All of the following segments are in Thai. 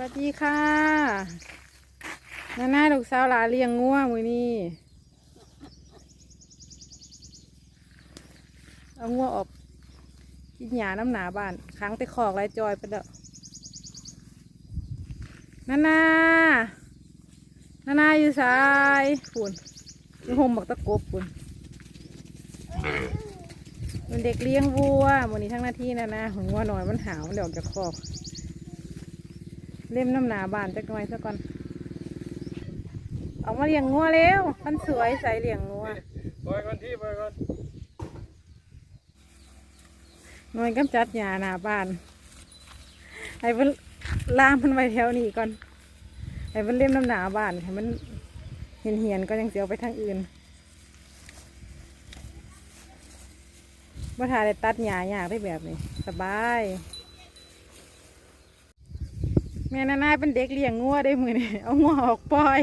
วัสดีค่ะน้าหน้าลูกสาวหลาเลี้ยงงัวมือนี้เอางัวออกกินหญ้าน้ำหนาบ้านค้างไปขอกไรจอยไปเด้อนานานานาอยู่สายฝุ่นอยู่ห่มบักตะกบฝุ่นมันเด็กเลี้ยงวัววันนี้ทั้งหน้าที่นะนะหัวหน่อยมันหาวมันเดี๋ยวออกจากคอก เล่มน้ำหนาบานจักหน่อยซะก่อน เอามาเลี้ยงงัวเร็วมันสวยใส่เลี้ยงงัวปล่อยก่อนที่ปล่อยก่อนหน่วยกำจัดหญ้าหนาบ้านให้มันล่างมันไว้แถวนี้ก่อนให้มันเล่มน้ำหนาบ้านให้มันเหียนเหียนๆก็ยังเสียวไปทางอื่นว่าถ่ายได้ตัดหญ้าอยากได้แบบนี้ สบายแม่นานาเป็นเด็กเลี้ยงงัวได้มือนี่เอางัวออกปล่อย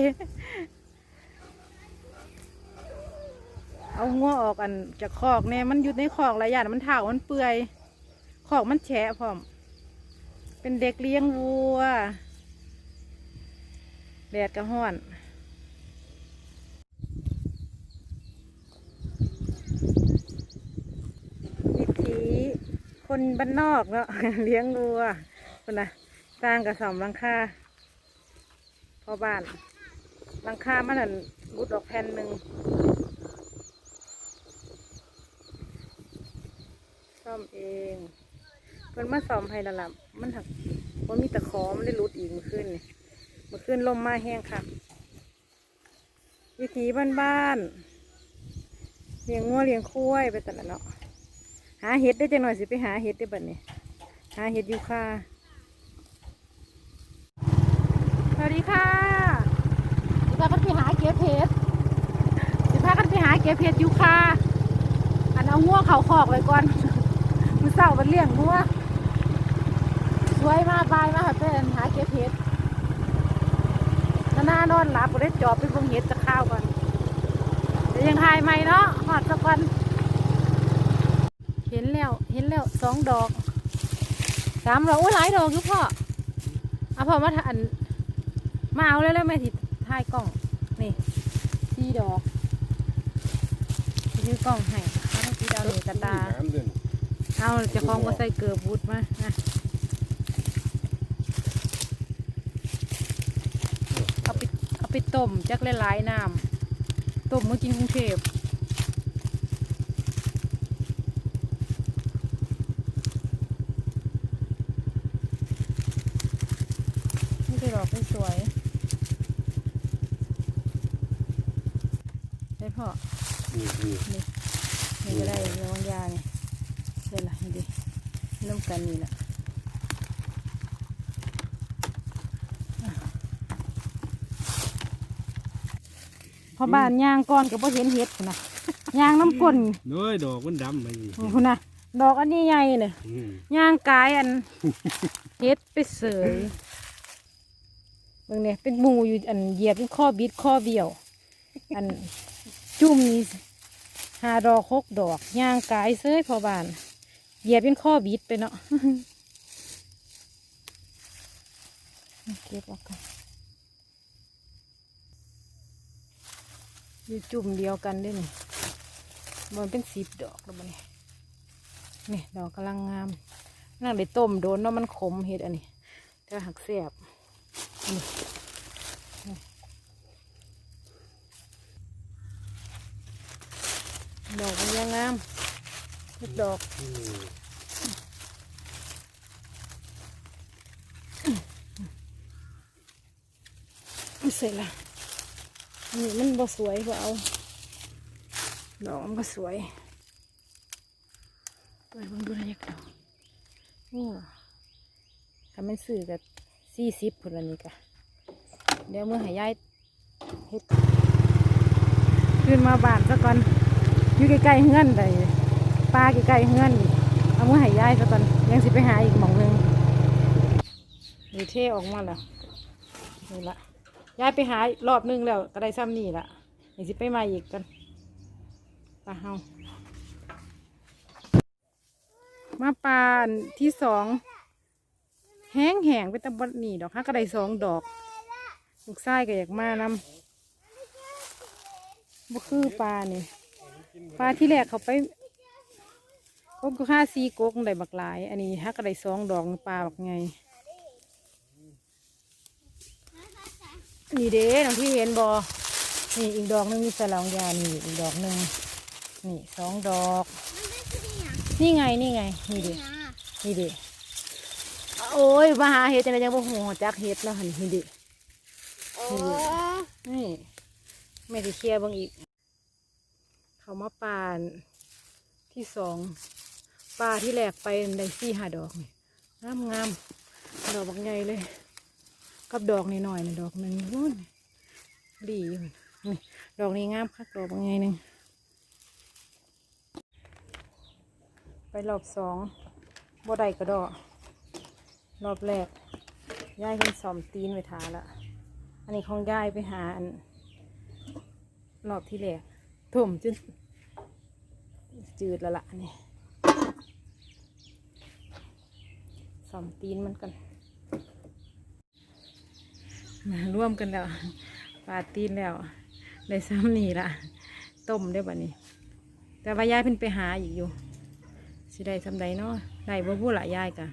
เอางัวออกอันจากคอกเนี่ยมันอยู่ในคอกหลายอย่างมันเถ่ามันเปื่อยคอกมันแฉะพร้อม เป็นเด็กเลี้ยงวัวแดดกระห้อนวิถีคนบ้านนอกเนาะเลี้ยงวัวคนนะ สร้างกระสอบลังคาพอบ้านลังคามันนั่นรุดออกแผ่นหนึ่งซ่อมเองเพิ่นมาซ่อมให้ละล่ะมันหักมันมีตะขอมันได้รุดอีกมื่อคืนนี่มื่อคืนลมมาแห้งค่ะ วิถีบ้านๆเลี้ยงงัวเลี้ยงควายไปแต่ละเนาะหาเห็ดได้จังหน่อยสิไปหาเห็ดได้บัดนี้หาเห็ดยูคาสวัส ดีค่ะสิพากันไปหาเก็บเห็ดสิพากันไปหาเก็บเห็ดยูคาอันเอางัวเขาคอกไว้ก่อนมือเศร้ามันเลี้ยงงัวสวยมากบายมากค่ะเป็นหาเก็บเห็ดนานอนหลับก็ได้จอบไปเบิ่งเห็ดจะข้าวก่อนเดี๋ยวยังทายไหมเนาะหอดสักวันเห็นแล้วเห็นแล้วสองดอกสามดอกโอ้ยหลายดอกคือพ่อเอาพ่อมาถ่าน มาเอาเลยเลยแม่ที่ถ่ายกล้อง นี่สี่ดอกซื้อกล้องให้เอาต้องสีดาวเหนือกระตาน้ำเดินเอาเจะคล้าของก็ใส่เกลือบูดมานะเอาไปเอาไปต้มจักหลายๆน้ำต้มเมื่อกินกรุงเทพ นี่คือดอกสวยๆได้ พ่อนี่นี่นี่ก็ได้ระวังยาเนี่ยได้ละนี่ดิน้ำกันนี่แหละพอบ้านย่างก่อนก็บ่เห็นเห็ดพุ่นนะย่างน้ำก้นน้อยดอกมันดำไปพุ่นนะดอกอันนี้ใหญ่เนี่ยอืมย่างกายอันเฮ็ดไปเสยเบิ่งเนี่ยเป็นหมูอยู่อันเหยียบเป็นข้อบิดข้อเบี้ยว อัน จุ่มนี่หาดอกหกดอกย่างกายเสยพอบานเหยียบเป็นข้อบิดไปเนาะเก็บออกกันอยู่จุ่มเดียวกันด้วยนี่มันเป็นสิบดอกแล้วมันนี่นี่ดอกกำลังงามนั่งได้ต้มโดนเนาะมันขมเห็ดอันนี้แต่หักเสียบนี่ดอกมันยังงามเห็ดดอกไม่เสร็จละนี่มันบ่สวยบ่เอาดอกมันก็สวยเปิดเบิ่งดูนะยักดอกโอ้ถ้ามันซื้อกับสี่สิบพุ่นละนี่กะเดี๋ยวเมื่อหายายเฮ็ดขึ้นมาบานซะก่อน อยู่ใกล้ๆเฮือนได้ปลาใกล้ๆเฮือนเอามื่อใหายายซะก่อนยังสิไปหาอีกหม่องหนึงนี่เท่ออกมาแล้วนี่ละยายไปหารอบนึงแล้วก็ได้ซ้ำนี่ละเดี๋ยวสิไปมาอีกกันปลาเฮามาปลานที่สองแห้งแห้งไปตะบัดนี่ดอกฮะก็ได้สองดอกลูกชายก็อยากมานำบ่คือปลาเนี่ย ปลาที่แรกเขาไปกบก็ค่าซีกกได้บักหลาย อันนี้ฮะก็ได้สองดอกปลาบักไงนี่เด้น้องพี่เห็นบอนี่อีกดอกหนึงมีสลองยานี่อีกดอกหนึ่งนี่สองดอก นี่ไงนี่ไงนี่เด้นี่เด้โอ้ยมาหาเห็ดจังไดยังบ่หูจักเห็ดแล้วหันนี่เด้โอ้นี่แม่สิเคลียร์เบางอีก เขามาปานที่สองปลาที่แหลกไปได้สี่หาดอกนี่งามงามดอกบักใหญ่เลย กับดอกนี่หน่อยนะดอกนึ่งนู่นดีอยู่นี่ดอกนี้งามคักดอกบักใหญ่หนึ่งไปรอบสองบ่ได้กระดอกรอบแรกย่ายเพิ่นสอมตีนไว้ทาละอันนี้ของยายไปหาอันรอบที่แรก ถมจนจืดล้วล่ะนี่สอมตีนมันกัน มาร่วมกันแล้วปาตีนแล้วได้ซ้ำนี่ละต้มได้บ่นี้ แต่ว่ายายเพิ่นไปหาอีกอยู่ สิได้สำใดเนาะได้บ่พูดละยายกะ